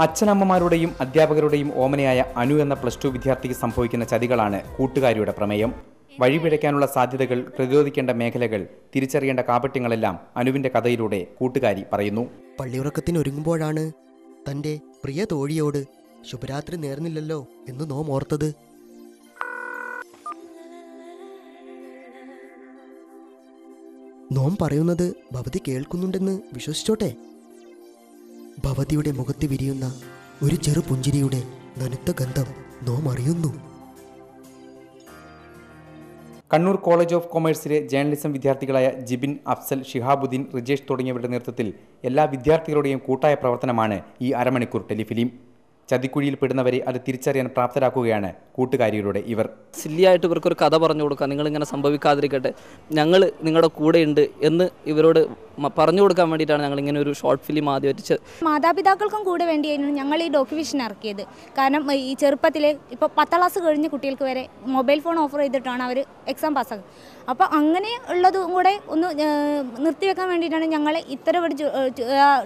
അച്ഛനമ്മമാരുടെയും അധ്യാപകരുടെയും ഓമനയായ അനു എന്ന plus two വിദ്യാർത്ഥിക്ക് സംഭവിക്കുന്ന ചതികളാണ് കൂട്ടുകാരിയുടെ പ്രമേയം. വഴിപിഴയ്ക്കാനുള്ള സാധ്യതകൾ പ്രതിരോധിക്കേണ്ട മേഖലകൾ തിരിച്ചറിയേണ്ട കാപട്യങ്ങളെല്ലാം അനുവിന്റെ കഥയിലൂടെ കൂട്ടുകാരി പറയുന്നു. പള്ളിയുറക്കത്തിന് ഒരുങ്ങുമ്പോഴാണ് തന്റെ പ്രിയ തോഴിയോട് ശുഭരാത്രി നേർന്നില്ലല്ലോ എന്ന് നോം ഓർത്തത്. നോം പറയുന്നത് ഭവതി കേൾക്കുന്നുണ്ടെന്ന് വിശ്വസിച്ചോട്ടെ? ഭവതിയുടെ മുഖത്ത് വിരിയുന്ന ഒരു ചെറു പുഞ്ചിരിയുടെ നനുത്ത ഗന്ധം നോം അറിയുന്നു കണ്ണൂർ കോളേജ് ഓഫ് കൊമേഴ്സിലെ ജേർണലിസം വിദ്യാർത്ഥികളായ ജിബിൻ അഫ്സൽ ഷിഹാബുദ്ദീൻ റിജേഷ് തുടങ്ങിയവരുടെ നേതൃത്വത്തിൽ എല്ലാ വിദ്യാർത്ഥികളുടെയും കൂട്ടായ പ്രവർത്തനമാണ് ഈ അരമണിക്കൂർ ടെലിഫിലിം. ചതിക്കുഴിയിൽ പെടുന്നവരെ അത് തിരിച്ചറിയാൻ പ്രാപ്തരാക്കുകയാണ് കൂട്ടുകാരികളുടെ ഇവർ. സില്ലിയായിട്ട് ഇവർക്കൊരു കഥ പറഞ്ഞു കൊടുക്കുക നിങ്ങളിങ്ങനെ സംഭവിക്കാതിരിക്കട്ടെ. ഞങ്ങൾ നിങ്ങളുടെ കൂടെയുണ്ട് എന്ന് ഇവരോട് പറഞ്ഞു കൊടുക്കാൻ വേണ്ടിയിട്ടാണ് ഞങ്ങൾ ഇങ്ങനെ ഒരു ഷോർട്ട് ഫിലിം ആദ്യമായിട്ട് മാതാപിതാക്കൾക്കും കൂടെ വേണ്ടിയായിരുന്നു ഞങ്ങൾ ഈ ഡോക്യുമെഷൻ ഇറക്കിയത്. കാരണം ഈ ചെറുപ്പത്തിൽ ഇപ്പോൾ പത്താം ക്ലാസ് കഴിഞ്ഞ കുട്ടികൾക്ക് വരെ മൊബൈൽ ഫോൺ ഓഫർ ചെയ്തിട്ടാണ് അവർ എക്സാം പാസ്സാക്കുന്നത് അപ്പോൾ അങ്ങനെ ഉള്ളതും കൂടെ ഒന്ന് നിർത്തിവെക്കാൻ വേണ്ടിയിട്ടാണ് ഞങ്ങൾ ഇത്തരം ഒരു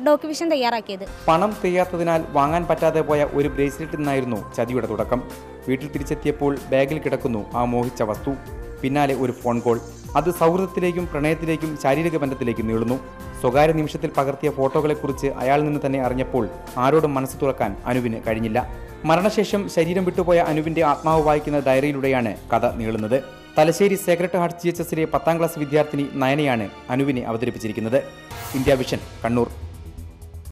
ഡോക്യുമെഷൻ തയ്യാറാക്കിയത്. പണം തികയാത്തതിനാൽ വാങ്ങാൻ പറ്റാതെ പോയ ഒരു ബ്രേസ്ലെറ്റ് നിന്നായിരുന്നു ചതിയുടെ തുടക്കം. വീട്ടിൽ തിരിച്ചെത്തിയപ്പോൾ ബാഗിൽ കിടക്കുന്നു ആ മോഹിച്ച വസ്തു. പിന്നാലെ ഒരു ഫോൺ കോൾ അത് സൗഹൃദത്തിലേക്കും പ്രണയത്തിലേക്കും ശാരീരിക ബന്ധത്തിലേക്കും നീളുന്നു. സ്വകാര്യ നിമിഷത്തിൽ പകർത്തിയ ഫോട്ടോകളെക്കുറിച്ച് അയാൾ നിന്ന് തന്നെ അറിഞ്ഞപ്പോൾ ആരോടും മനസ്സ് തുറക്കാൻ അനുവിന് കഴിഞ്ഞില്ല. മരണശേഷം ശരീരം വിട്ടുപോയ അനുവിന്റെ ആത്മാവ് വായിക്കുന്ന ഡയറിയിലൂടെയാണ് കഥ നീളുന്നത്. Thalassery sacred heart G H എസിലെ പത്താം ക്ലാസ് വിദ്യാർത്ഥിനി നയനയാണ് അനുവിനെ അവതരിപ്പിച്ചിരിക്കുന്നത്. India vision Kannur.